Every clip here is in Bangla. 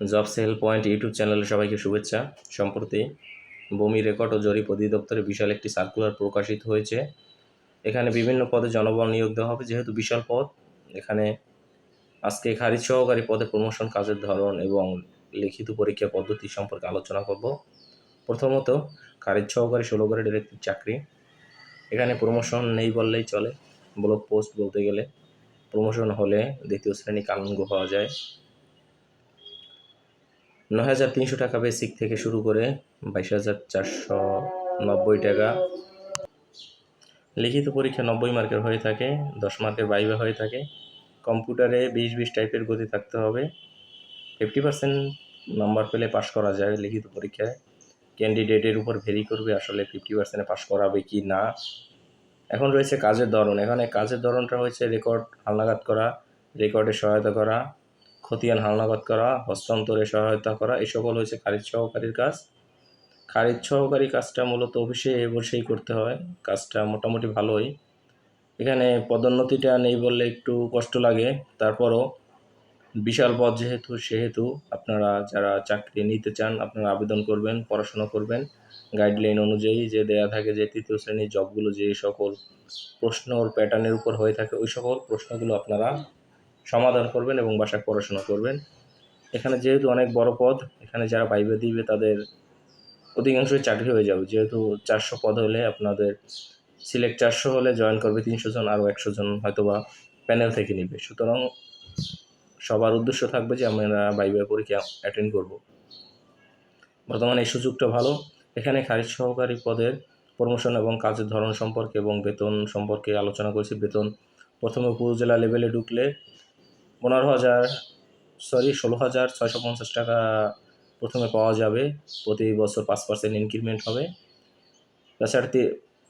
জব সেল পয়েন্ট ইউটিউব চ্যানেলে সবাইকে শুভেচ্ছা। সম্প্রতি ভূমি রেকর্ড ও জরিপ অধিদপ্তরে বিশাল একটি সার্কুলার প্রকাশিত হয়েছে। এখানে বিভিন্ন পদে জনবল নিয়োগ দেওয়া হবে, যেহেতু বিশাল পদ। এখানে আজকে খারিজ সহকারী পদে প্রমোশন কাজের ধরন এবং লিখিত পরীক্ষা পদ্ধতি সম্পর্কে আলোচনা করব। প্রথমত, খারিজ সহকারী ষোলো গ্রেডের একটি চাকরি। এখানে প্রমোশন নেই বললেই চলে। ব্লক পোস্ট বলতে গেলে প্রমোশন হলে দ্বিতীয় শ্রেণি কানুনগো পাওয়া যায়। হাজার তিনশো টাকা বেসিক থেকে শুরু করে বাইশ হাজার চারশো নব্বই টাকা। লিখিত পরীক্ষা নব্বই মার্কের হয়ে থাকে, দশ মার্কের বাইবে হয়ে থাকে। কম্পিউটারে বিশ বিশ টাইপের গতি থাকতে হবে। ফিফটি পার্সেন্ট নাম্বার পেলে পাশ করা যায় লিখিত পরীক্ষায়। ক্যান্ডিডেটের উপর ভেরি করবে আসলে ফিফটি পার্সেন্টে পাশ করাবে কি না। এখন রয়েছে কাজের ধরন। এখানে কাজের ধরনটা হচ্ছে রেকর্ড হালনাগাদ করা রেকর্ডে সহায়তা করা। খতিয়ান হালনাগাদ করা, হস্তান্তরে সহায়তা করা এই সকল হচ্ছে খারিজ সহকারীর কাজ। খারিজ সহকারী কাজটা মূলত অফিসে বসেই করতে হয়। কাজটা মোটামুটি ভালোই। এখানে পদোন্নতিটা নেই বললে একটু কষ্ট লাগে। তারপরও বিশাল পদ যেহেতু, সেহেতু আপনারা যারা চাকরি নিতে চান, আপনারা আবেদন করবেন, পড়াশোনা করবেন। গাইডলাইন অনুযায়ী যে দেয়া থাকে, যে তৃতীয় শ্রেণির জবগুলো, যে সকল প্রশ্ন ওর প্যাটার্নের উপর হয়ে থাকে, ওই সকল প্রশ্নগুলো আপনারা সমাধান করবেন এবং বাসায় পড়াশোনা করবেন। এখানে যেহেতু অনেক বড় পদ, এখানে যারা পাইবে দিবে তাদের অধিকাংশই চাকরি হয়ে যাবে। যেহেতু চারশো পদ হলে আপনাদের সিলেক্ট চারশো হলে জয়েন করবে তিনশো জন, আরও একশো জন হয়তো বা প্যানেল থেকে নিবে। সুতরাং সবার উদ্দেশ্য থাকবে যে আমরা বাইবের পরীক্ষা অ্যাটেন্ড করব। বর্তমানে এই সুযোগটা ভালো। এখানে খারিজ সহকারী পদের প্রমোশন এবং কাজের ধরন সম্পর্কে এবং বেতন সম্পর্কে আলোচনা করেছি। বেতন প্রথমে উপজেলা লেভেলে ঢুকলে পনেরো হাজার সরি ষোলো হাজার, ছয়শো পঞ্চাশ টাকা প্রথমে পাওয়া যাবে। প্রতি বছর পাঁচ পার্সেন্ট ইনক্রিমেন্ট হবে। তাছাড়া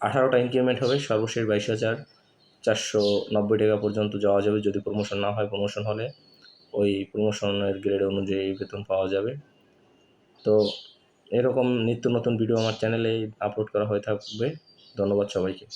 আঠারোটা ইনক্রিমেন্ট হবে, সর্বশেষ বাইশ হাজার, চারশো নব্বই টাকা পর্যন্ত যাওয়া যাবে যদি প্রমোশন না হয় প্রমোশন হলে। ওই প্রমোশনের গ্রেড অনুযায়ী বেতন পাওয়া যাবে। তো এরকম নিত্য নতুন ভিডিও আমার চ্যানেলে আপলোড করা হয়ে থাকবে। ধন্যবাদ সবাইকে।